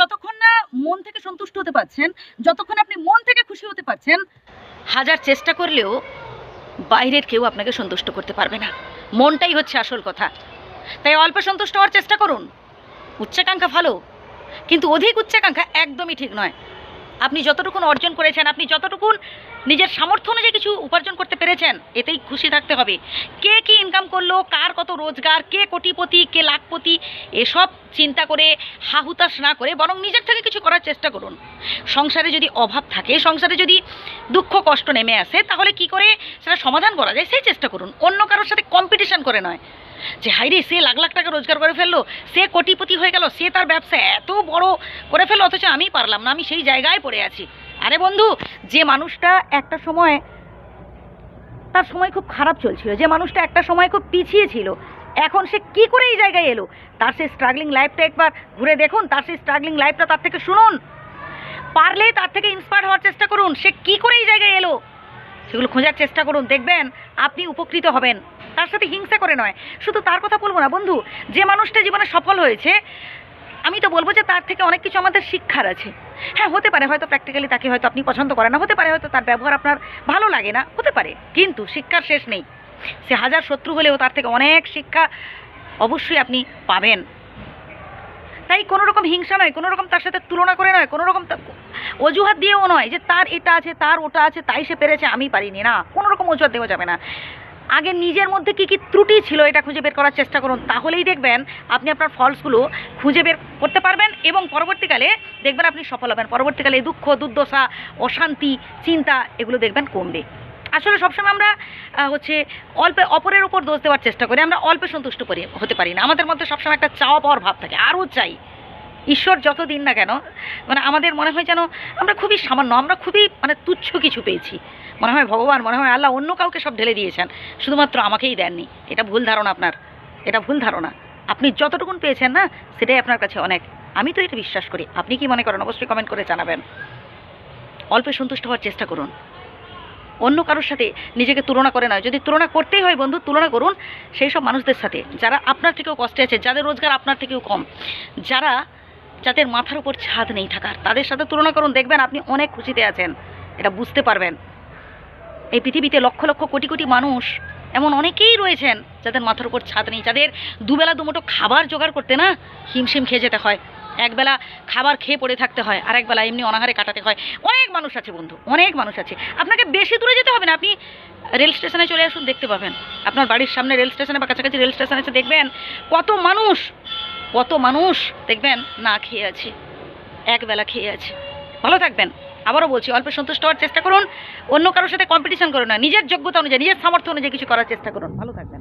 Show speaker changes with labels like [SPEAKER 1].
[SPEAKER 1] যতক্ষণ না মন থেকে সন্তুষ্ট হতে পারছেন, যতক্ষণ আপনি মন থেকে খুশি হতে পারছেন, হাজার চেষ্টা করলেও বাইরের কেউ আপনাকে সন্তুষ্ট করতে পারবে না। মনটাই হচ্ছে আসল কথা। তাই অল্প সন্তুষ্ট হওয়ার চেষ্টা করুন। উচ্চাকাঙ্ক্ষা ভালো, কিন্তু অধিক উচ্চাকাঙ্ক্ষা একদমই ঠিক নয়। আপনি যতটুকুন অর্জন করেছেন, আপনি যতটুকুন নিজের সামর্থ্য অনুযায়ী কিছু উপার্জন করতে পেরেছেন, এতেই খুশি থাকতে হবে। কে কি ইনকাম করল, কার কত রোজগার, কে কোটিপতি, কে লাখপতি, এসব চিন্তা করে হাহুতাশ না করে বরং নিজের থেকে কিছু করার চেষ্টা করুন। সংসারে যদি অভাব থাকে, সংসারে যদি দুঃখ কষ্ট নেমে আসে, তাহলে কি করে সেটা সমাধান করা যায়, সেই চেষ্টা করুন। অন্য কারোর সাথে কম্পিটিশন করে নয়। যে হাইরে সে লাখ লাখ টাকা রোজগার করে ফেলল, সে কোটিপতি হয়ে গেল, সে তার ব্যবসা এত বড় করে ফেলল, অথচ আমি পারলাম না, আমি সেই জায়গায় পড়ে আছি। আরে বন্ধু, যে মানুষটা একটা সময়, তার সময় খুব খারাপ চলছিল, যে মানুষটা একটা সময় খুব পিছিয়ে ছিল, এখন সে কি করে এই জায়গায় এলো? তার সেই স্ট্রাগলিং লাইফটা একবার ঘুরে দেখুন, তার সেই স্ট্রাগলিং লাইফটা তার থেকে শুনুন। পারলে তার থেকে ইন্সপায়ার হওয়ার চেষ্টা করুন, সে কি করে এই জায়গায় এলো? সেগুলো খোঁজার চেষ্টা করুন, দেখবেন আপনি উপকৃত হবেন। তার সাথে হিংসা করে নয়, শুধু তার কথা বলব না, বন্ধু, যে মানুষটা জীবনে সফল হয়েছে, আমি তো বলব যে তার থেকে অনেক কিছু আমাদের শিক্ষার আছে। হ্যাঁ হতে পারে হয়তো প্র্যাকটিক্যালি তাকে হয়তো আপনি পছন্দ করেন না, হতে পারে হয়তো তার ব্যবহার আপনার ভালো লাগে না, হতে পারে। কিন্তু শিক্ষার শেষ নেই। সে হাজার শত্রু হলেও তার থেকে অনেক শিক্ষা অবশ্যই আপনি পাবেন। তাই কোনো রকম হিংসা নয় কোনো রকম তার সাথে তুলনা করে নয় কোনো রকম অজুহাত দিয়েও নয় যে তার এটা আছে, তার ওটা আছে, তাই সে পেরেছে, আমি পারিনি। না কোনো রকম অজুহাত দেওয়া যাবে না। আগে নিজের মধ্যে কি কি ত্রুটি ছিল এটা খুঁজে বের করার চেষ্টা করুন, তাহলেই দেখবেন আপনি আপনার ফলসগুলো খুঁজে বের করতে পারবেন এবং পরবর্তীকালে দেখবেন আপনি সফল হবেন। পরবর্তীকালে দুঃখ, দুর্দশা, অশান্তি, চিন্তা এগুলো দেখবেন কমবে। আসলে সবসময় আমরা হচ্ছে অল্পে অপরের উপর দোষ দেওয়ার চেষ্টা করি, আমরা অল্পে সন্তুষ্ট করি, হতে পারি না। আমাদের মধ্যে সবসময় একটা চাওয়া পাওয়ার ভাব থাকে, আরও চাই। ঈশ্বর যত দিন না কেন মানে আমাদের মনে হয় যেন আমরা খুবই সামান্য, আমরা খুবই মানে তুচ্ছ কিছু পেয়েছি। মনে হয় ভগবান, মনে হয় আল্লাহ অন্য কাউকে সব ঢেলে দিয়েছেন, শুধুমাত্র আমাকেই দেননি। এটা ভুল ধারণা আপনার, এটা ভুল ধারণা। আপনি যতটুকুন পেয়েছেন না, সেটাই আপনার কাছে অনেক। আমি তো এটা বিশ্বাস করি। আপনি কি মনে করেন, অবশ্যই কমেন্ট করে জানাবেন। অল্পে সন্তুষ্ট হওয়ার চেষ্টা করুন। অন্য কারোর সাথে নিজেকে তুলনা করে নয়। যদি তুলনা করতেই হয় বন্ধু, তুলনা করুন সেই সব মানুষদের সাথে। যারা আপনার থেকেও কষ্টে আছে, যাদের রোজগার আপনার থেকেও কম। যারা যাদের মাথার উপর ছাদ নেই থাকার, তাদের সাথে তুলনা করুন, দেখবেন আপনি অনেক খুশিতে আছেন। এটা বুঝতে পারবেন। এই পৃথিবীতে লক্ষ লক্ষ কোটি কোটি মানুষ, এমন অনেকেই রয়েছেন যাদের মাথার উপর ছাদ নেই, যাদের দুবেলা দুমুঠো খাবার জোগাড় করতে না হিমশিম খেয়ে যেতে হয়। একবেলা খাবার খেয়ে পড়ে থাকতে হয়, আর একবেলা এমনি অনাহারে কাটাতে হয়। অনেক মানুষ আছে বন্ধু, অনেক মানুষ আছে। আপনাকে বেশি দূরে যেতে হবে না, আপনি রেল স্টেশনে চলে আসুন, দেখতে পাবেন। আপনার বাড়ির সামনে রেল স্টেশনে বা কাছাকাছি রেল স্টেশন আছে দেখবেন কত মানুষ কত মানুষ দেখবেন না খেয়ে আছে, একবেলা খেয়ে আছে। ভালো থাকবেন। আবারও বলছি, অল্প সন্তুষ্ট হওয়ার চেষ্টা করুন, অন্য কারোর সাথে কম্পিটিশন করুন না। নিজের যোগ্যতা অনুযায়ী, নিজের সামর্থ্য অনুযায়ী কিছু করার চেষ্টা করুন। ভালো থাকবেন।